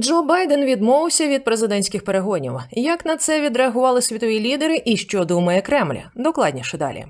Джо Байден відмовився від президентських перегонів. Як на це відреагували світові лідери і що думає Кремль? Докладніше далі.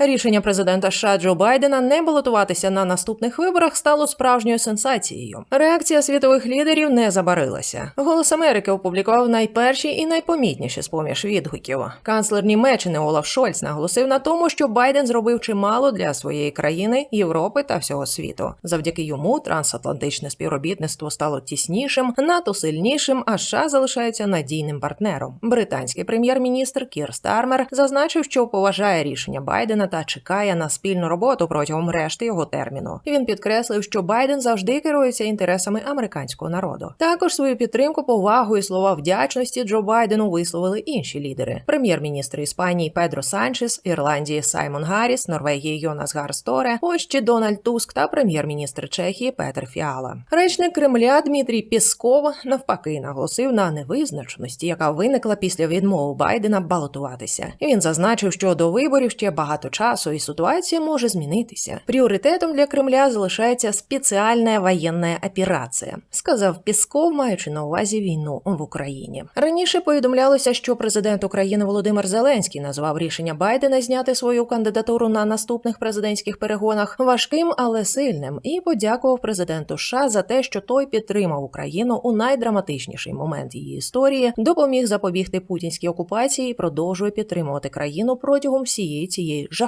Рішення президента США Джо Байдена не балотуватися на наступних виборах стало справжньою сенсацією. Реакція світових лідерів не забарилася. Голос Америки опублікував найперші і найпомітніші з поміж відгуків. Канцлер Німеччини Олаф Шольц наголосив на тому, що Байден зробив чимало для своєї країни, Європи та всього світу. Завдяки йому трансатлантичне співробітництво стало тіснішим, НАТО сильнішим, а США залишається надійним партнером. Британський прем'єр-міністр Кір Стармер зазначив, що поважає рішення Байдена та чекає на спільну роботу протягом решти його терміну. Він підкреслив, що Байден завжди керується інтересами американського народу. Також свою підтримку, повагу і слова вдячності Джо Байдену висловили інші лідери: прем'єр-міністр Іспанії Педро Санчес, Ірландії Саймон Гарріс, Норвегії Йонас Гарсторе, Польщі Дональд Туск та прем'єр-міністр Чехії Петер Фіала. Речник Кремля Дмитрій Пісков навпаки наголосив на невизначеності, яка виникла після відмови Байдена балотуватися. Він зазначив, що до виборів ще багато часу, і ситуація може змінитися. Пріоритетом для Кремля залишається спеціальна воєнна операція, сказав Пісков, маючи на увазі війну в Україні. Раніше повідомлялося, що президент України Володимир Зеленський назвав рішення Байдена зняти свою кандидатуру на наступних президентських перегонах важким, але сильним, і подякував президенту США за те, що той підтримав Україну у найдраматичніший момент її історії, допоміг запобігти путінській окупації і продовжує підтримувати країну протягом всієї цієї жахливої